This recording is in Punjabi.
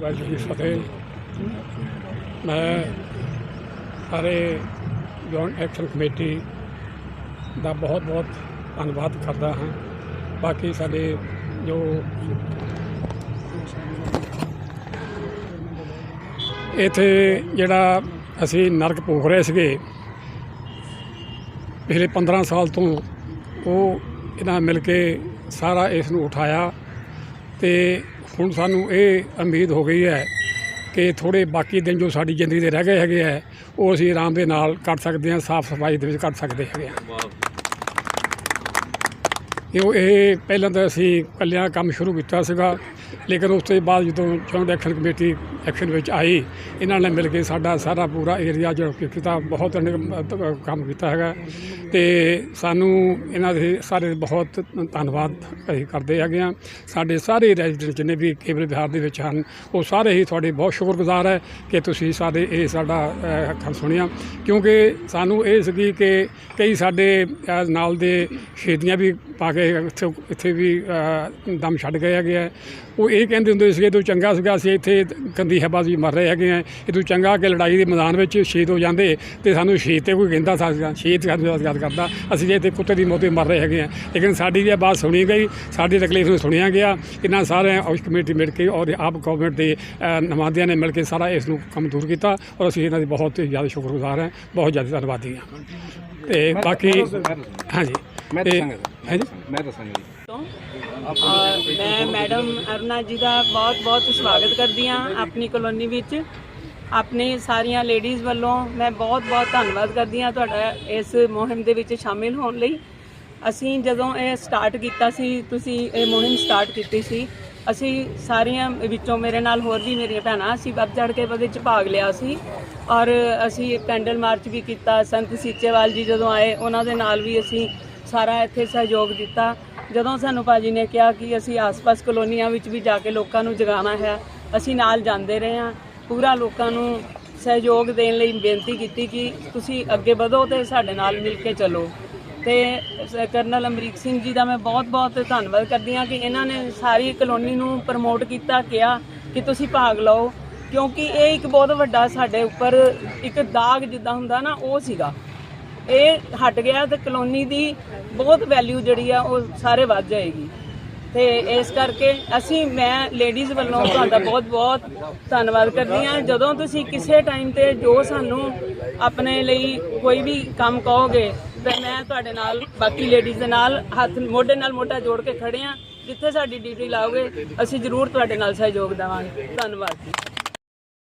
ਵਾਹਿਗੁਰੂ ਜੀ ਫਤਿਹ। ਮੈਂ ਸਾਰੇ ਜੌਇੰਟ ਐਕਸ਼ਨ ਕਮੇਟੀ ਦਾ ਬਹੁਤ ਬਹੁਤ ਧੰਨਵਾਦ ਕਰਦਾ ਹਾਂ। ਬਾਕੀ ਸਾਡੇ ਜੋ ਇੱਥੇ ਜਿਹੜਾ ਅਸੀਂ ਨਰਕ ਭੋਗ ਰਹੇ ਸੀਗੇ, ਪਿਛਲੇ 15 ਸਾਲ ਤੋਂ ਉਹ ਇਹਨਾਂ ਮਿਲ ਕੇ ਸਾਰਾ ਇਸ ਨੂੰ ਉਠਾਇਆ ਤੇ ਹੁਣ ਸਾਨੂੰ ਇਹ ਉਮੀਦ ਹੋ ਗਈ ਹੈ ਕਿ ਥੋੜੇ ਬਾਕੀ ਦਿਨ ਜੋ ਸਾਡੀ ਜ਼ਿੰਦਗੀ ਦੇ ਰਹਿ ਗਏ ਹੈਗੇ ਆ ਉਹ ਅਸੀਂ ਆਰਾਮ ਦੇ ਨਾਲ ਕੱਟ ਸਕਦੇ ਹਾਂ, ਸਾਫ਼ ਸਫ਼ਾਈ ਦੇ ਵਿੱਚ ਕੱਟ ਸਕਦੇ ਹੈਗੇ ਆ ਕਿਉਂ ਇਹ ਪਹਿਲਾਂ ਤਾਂ ਅਸੀਂ ਕੱਲਿਆਂ ਕੰਮ ਸ਼ੁਰੂ ਕੀਤਾ ਸੀਗਾ ਲੇਕਿਨ ਉਸ ਤੋਂ ਬਾਅਦ ਜਦੋਂ ਜੌਇੰਟ ਐਕਸ਼ਨ ਕਮੇਟੀ ਐਕਸ਼ਨ ਵਿੱਚ ਆਈ ਇਹਨਾਂ ਨੇ ਮਿਲ ਕੇ ਸਾਡਾ ਸਾਰਾ ਪੂਰਾ ਏਰੀਆ ਜਿਹੜਾ ਕੀਤਾ ਬਹੁਤ ਕੰਮ ਕੀਤਾ ਹੈਗਾ। ਤੇ ਸਾਨੂੰ ਇਹਨਾਂ ਦੇ ਸਾਰੇ ਬਹੁਤ ਧੰਨਵਾਦ ਅਸੀਂ ਕਰਦੇ ਹੈਗੇ ਆ ਸਾਡੇ ਸਾਰੇ ਰੈਜ਼ੀਡੈਂਟ ਜਿੰਨੇ ਵੀ ਕੇਵਲ ਵਿਹਾਰ ਦੇ ਵਿੱਚ ਹਨ ਉਹ ਸਾਰੇ ਹੀ ਤੁਹਾਡੇ ਬਹੁਤ ਸ਼ੁਕਰਗੁਜ਼ਾਰ ਹੈ ਕਿ ਤੁਸੀਂ ਸਾਡੇ ਇਹ ਸਾਡਾ ਅ, ਸੁਣਿਆ। ਕਿਉਂਕਿ ਸਾਨੂੰ ਇਹ ਸੀਗੀ ਕਿ ਕਈ ਸਾਡੇ ਨਾਲ ਦੇ ਸ਼ਹੀਦੀਆਂ ਵੀ ਪਾ ਕੇ ਇੱਥੇ ਇੱਥੇ ਵੀ ਦਮ ਛੱਡ ਗਏ ਹੈਗੇ ਆ ਉਹ ਇਹ ਕਹਿੰਦੇ ਹੁੰਦੇ ਸੀਗੇ ਤੂੰ ਚੰਗਾ ਸੀਗਾ ਅਸੀਂ ਇੱਥੇ ਗੰਦੀ ਹਵਾ 'ਚ ਮਰ ਰਹੇ ਹੈਗੇ ਆ ਇਹ ਤੂੰ ਚੰਗਾ ਕਿ ਲੜਾਈ ਦੇ ਮੈਦਾਨ ਵਿੱਚ ਸ਼ਹੀਦ ਹੋ ਜਾਂਦੇ ਤੇ ਸਾਨੂੰ ਸ਼ਹੀਦ ਤੇ ਕੋਈ ਕਹਿੰਦਾ ਸੀਗਾ ਸ਼ਹੀਦ ਸਾਨੂੰ ਯਾਦ ਕਰਦਾ। ਅਸੀਂ ਜੇ ਇੱਥੇ ਕੁੱਤੇ ਦੀ ਮੌਤ 'ਤੇ ਮਰ ਰਹੇ ਹੈਗੇ ਆ ਲੇਕਿਨ ਸਾਡੀ ਇਹ ਬਾਤ ਸੁਣੀ ਗਈ ਸਾਡੀ ਤਕਲੀਫ ਨੂੰ ਸੁਣਿਆ ਗਿਆ। ਇਹਨਾਂ ਸਾਰੇ ਉਸ ਕਮੇਟੀ ਮਿਲ ਕੇ ਔਰ ਆਪ ਗਵਰਨਮੈਂਟ ਦੇ ਅ, ਨੁਮਾਇੰਦਿਆਂ ਨੇ ਮਿਲ ਕੇ ਸਾਰਾ ਇਸ ਨੂੰ ਕੰਮ ਦੂਰ ਕੀਤਾ ਔਰ ਅਸੀਂ ਇਹਨਾਂ ਦੀ ਬਹੁਤ ਜ਼ਿਆਦਾ ਸ਼ੁਕਰਗੁਜ਼ਾਰ ਹਾਂ ਬਹੁਤ ਜ਼ਿਆਦਾ ਧੰਨਵਾਦੀ ਹਾਂ। ਤੇ ਬਾਕੀ ਹਾਂਜੀ। ਮੈਂ ਹਾਂਜੀ। ਮੈਂ ਦੱਸਾਂਗਾ ਜੀ। ਤੋਂ ਔਰ ਮੈਂ ਮੈਡਮ ਅਰੁਣਾ ਜੀ ਦਾ ਬਹੁਤ ਬਹੁਤ ਸਵਾਗਤ ਕਰਦੀ ਹਾਂ ਆਪਣੀ ਕਲੋਨੀ ਵਿੱਚ। ਆਪਣੇ ਸਾਰੀਆਂ ਲੇਡੀਜ਼ ਵੱਲੋਂ ਮੈਂ ਬਹੁਤ ਬਹੁਤ ਧੰਨਵਾਦ ਕਰਦੀ ਹਾਂ ਤੁਹਾਡਾ ਇਸ ਮੁਹਿੰਮ ਦੇ ਵਿੱਚ ਸ਼ਾਮਿਲ ਹੋਣ ਲਈ। ਅਸੀਂ ਜਦੋਂ ਇਹ ਸਟਾਰਟ ਕੀਤਾ ਸੀ, ਤੁਸੀਂ ਇਹ ਮੁਹਿੰਮ ਸਟਾਰਟ ਕੀਤੀ ਸੀ, ਅਸੀਂ ਸਾਰੀਆਂ ਵਿੱਚੋਂ ਮੇਰੇ ਨਾਲ ਹੋਰ ਵੀ ਮੇਰੀਆਂ ਭੈਣਾਂ ਅਸੀਂ ਵੱਧ ਚੜ ਕੇ ਉਹਦੇ ਵਿੱਚ ਭਾਗ ਲਿਆ ਸੀ। ਔਰ ਅਸੀਂ ਪੈਂਡਲ ਮਾਰਚ ਵੀ ਕੀਤਾ, ਸੰਤ ਸੀਚੇਵਾਲ ਜੀ ਜਦੋਂ ਆਏ, ਉਹਨਾਂ ਦੇ ਨਾਲ ਵੀ ਅਸੀਂ ਸਾਰਾ ਇੱਥੇ ਸਹਿਯੋਗ ਦਿੱਤਾ। ਜਦੋਂ ਸਾਨੂੰ ਭਾਜੀ ਨੇ ਕਿਹਾ ਕਿ ਅਸੀਂ ਆਸ-ਪਾਸ ਕਲੋਨੀਆਂ ਵਿੱਚ ਵੀ ਜਾ ਕੇ ਲੋਕਾਂ ਨੂੰ ਜਗਾਉਣਾ ਹੈ, ਅਸੀਂ ਨਾਲ ਜਾਂਦੇ ਰਹੇ ਹਾਂ। ਪੂਰਾ ਲੋਕਾਂ ਨੂੰ ਸਹਿਯੋਗ ਦੇਣ ਲਈ ਬੇਨਤੀ ਕੀਤੀ ਕਿ ਤੁਸੀਂ ਅੱਗੇ ਵਧੋ ਤੇ ਸਾਡੇ ਨਾਲ ਮਿਲ ਕੇ ਚੱਲੋ। ਤੇ ਕਰਨਲ ਅਮਰੀਕ ਸਿੰਘ ਜੀ ਦਾ ਮੈਂ ਬਹੁਤ-ਬਹੁਤ ਧੰਨਵਾਦ ਕਰਦੀ ਹਾਂ ਕਿ ਇਹਨਾਂ ਨੇ ਸਾਰੀ ਕਲੋਨੀ ਨੂੰ ਪ੍ਰਮੋਟ ਕੀਤਾ, ਕਿਹਾ ਕਿ ਤੁਸੀਂ ਭਾਗ ਲਓ। ਕਿਉਂਕਿ ਇਹ ਇੱਕ ਬਹੁਤ ਵੱਡਾ ਸਾਡੇ ਉੱਪਰ ਇੱਕ ਦਾਗ ਜਿੱਦਾਂ ਹੁੰਦਾ ਨਾ, ਉਹ ਸੀਗਾ। ਇਹ ਹਟ ਗਿਆ ਤੇ ਕਲੋਨੀ ਦੀ ਬਹੁਤ ਵੈਲਿਊ ਜਿਹੜੀ ਆ ਉਹ ਸਾਰੇ ਵੱਧ ਜਾਏਗੀ। ਤੇ ਇਸ ਕਰਕੇ ਅਸੀਂ, ਮੈਂ ਲੇਡੀਜ਼ ਵੱਲੋਂ ਤੁਹਾਡਾ ਬਹੁਤ ਬਹੁਤ ਧੰਨਵਾਦ ਕਰਦੀ ਹਾਂ। ਜਦੋਂ ਤੁਸੀਂ ਕਿਸੇ ਟਾਈਮ ਤੇ ਜੋ ਸਾਨੂੰ ਆਪਣੇ ਲਈ ਕੋਈ ਵੀ ਕੰਮ ਕਹੋਗੇ, ਤੇ ਮੈਂ ਤੁਹਾਡੇ ਨਾਲ, ਬਾਕੀ ਲੇਡੀਜ਼ ਦੇ ਨਾਲ, ਹੱਥ ਮੋਢੇ ਨਾਲ ਮੋਢਾ ਜੋੜ ਕੇ ਖੜੇ ਹਾਂ। ਜਿੱਥੇ ਸਾਡੀ ਡਿਊਟੀ ਲਾਓਗੇ, ਅਸੀਂ ਜ਼ਰੂਰ ਤੁਹਾਡੇ ਨਾਲ ਸਹਿਯੋਗ ਦੇਵਾਂਗੇ। ਧੰਨਵਾਦ ਜੀ।